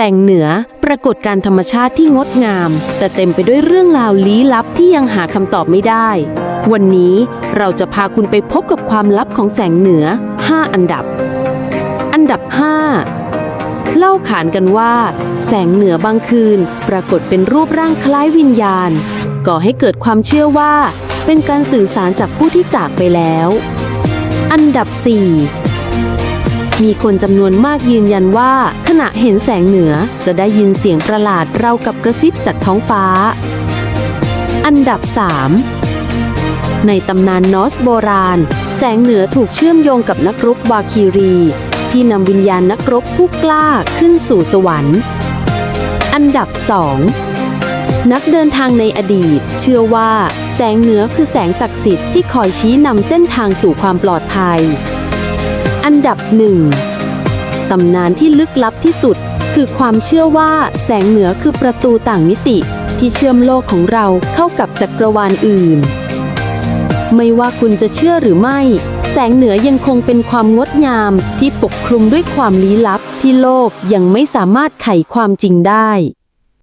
แสงเหนือปรากฏการธรรมชาติที่งดงาม แต่เต็มไปด้วยเรื่องราวลี้ลับที่ยังหาคำตอบไม่ได้ วันนี้เราจะพาคุณไปพบกับความลับของแสงเหนือ 5 อันดับ อันดับ 5 เล่าขานกันว่า แสงเหนือบางคืน ปรากฏเป็นรูปร่างคล้ายวิญญาณ ก่อให้เกิดความเชื่อว่า เป็นการสื่อสารจากผู้ที่จากไปแล้ว อันดับ 4 มีคนจำนวนมากยืนยันว่า ขณะเห็นแสงเหนือจะได้ยินเสียงประหลาดเรากับกระซิบจากท้องฟ้า อันดับ 3 ในตำนานนอสโบราณ แสงเหนือถูกเชื่อมโยงกับนักรบวาคีรี ที่นำวิญญาณนักรบผู้กล้าขึ้นสู่สวรรค์ อันดับ 2นักเดินทางในอดีต เชื่อว่า แสงเหนือคือแสงศักดิ์สิทธิ์ที่คอยชี้นำเส้นทางสู่ความปลอดภัย อันดับหนึ่งตำนานที่ลึกลับที่สุด คือความเชื่อว่าแสงเหนือคือประตูต่างมิติ ที่เชื่อมโลกของเราเข้ากับจักรวาลอื่น ไม่ว่าคุณจะเชื่อหรือไม่ แสงเหนือยังคงเป็นความงดงามที่ปกคลุมด้วยความลี้ลับที่โลกยังไม่สามารถไขความจริงได้